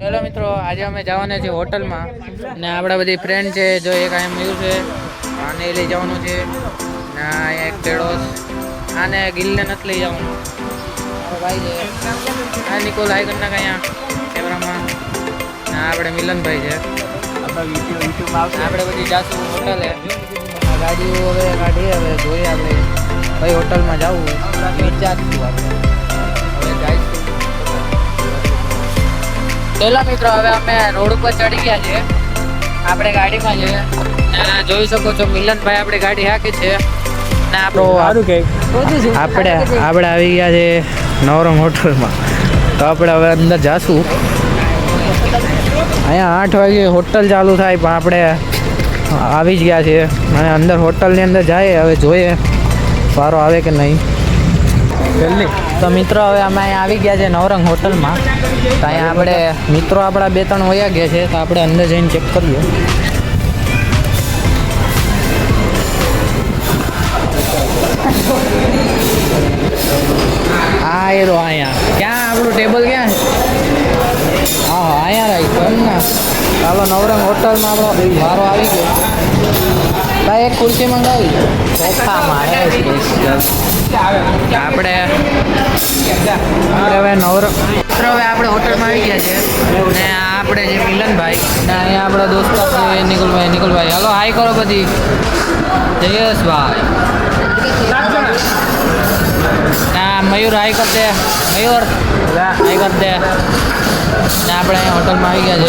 આજે અમે જવાના છીએ હોટલમાં ને આપણા બધી ફ્રેન્ડ છે, જો એક આ મળ્યું છે આને લઈ જવાનું છે. ને એક પેડોસ, આને ગિલને નથી લઈ જવાનું. ભાઈ છે, આ નિકોલ હાઈ કરી નાખ અહીંયા, કેમેરામાં. ને આપણે મિલનભાઈ છે. આપણે બધી જાશું હોટલે. ગાડીઓ હવે કાઢીએ હવે જોઈએ આપણે. ભાઈ, હોટલમાં જવું વિચારશું આપણે? પેલા મિત્રો હવે અમે રોડ ઉપર ચડી ગયા છે આપણે ગાડીમાં છે. જોઈ શકો છો મિલનભાઈ આપણી ગાડી હાકી છે. ને આપણો આપણે આપણે આવી ગયા છે નવરંગ હોટલમાં. તો આપણે હવે અંદર જાશું. અહીંયા આઠ વાગે હોટલ ચાલુ થાય પણ આપણે આવી જ ગયા છીએ. અને અંદર હોટલની અંદર જાય હવે જોઈએ. વારો આવે કે નહીં. જલ્દી તો મિત્રો હવે અમે અહીંયા આવી ગયા છે નવરંગ હોટલમાં. તો અહીંયા આપણે મિત્રો આપણા બે ત્રણ વયા ગયા છે, તો આપણે અંદર જઈને ચેક કરીએ હા એ રો અહીંયા. ક્યાં આપણું ટેબલ ક્યાં હા હા, અહીંયા રાખ્યું એમ ને ચાલો, નવરંગ હોટલમાં આપણો વારો આવી ગયો. ભાઈ, એક ખુરશી મંગાવી. સોફામાં આપણે આપણે હવે નવરો મિત્રો હવે આપણે હોટલમાં આવી ગયા છે. ને આપણે જે મિલનભાઈ ને અહીંયા આપણા દોસ્તો છે નિકુલભાઈ. નિકુલભાઈ હાલો હાઈ કરો બધી. જયેશભાઈ. ના મયુર હાઈ કર દે. મયુર હાઈ કર દે. ને આપણે અહીંયા હોટલમાં આવી ગયા છે.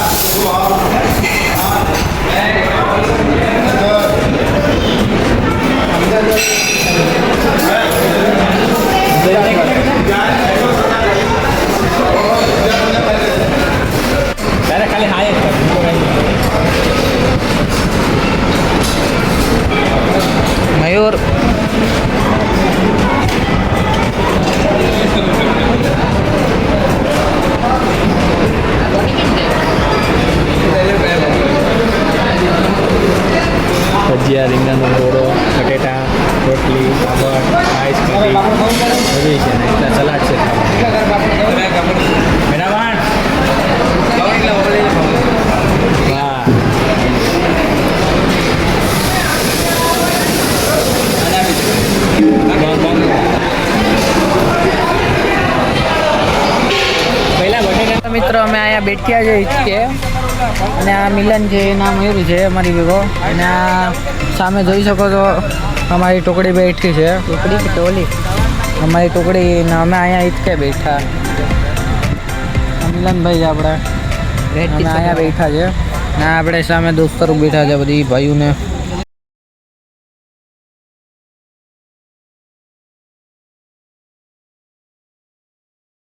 મયુર ભજીયા રીંગણનો ઓળો બટેટા રોટલી પાપડ આઈસ્ક્રીમ બધી છે ને એટલા સલાડ છે મિત્રો અમે અહીંયા બેઠ્યા છે હિચકે અને આ મિલન છે એ નામ મયુર છે અમારી ભેગો. અને આ સામે જોઈ શકો છો અમારી ટુકડી બેઠી છે. ટુકડી કે ટોલી? અમારી ટુકડી ને અમે અહીંયા હિચકે બેઠા. મિલનભાઈ છે આપણે. અને અહીંયા બેઠા છે. ને આપણે સામે દોસ્તરો બેઠા છે બધી ભાઈઓને.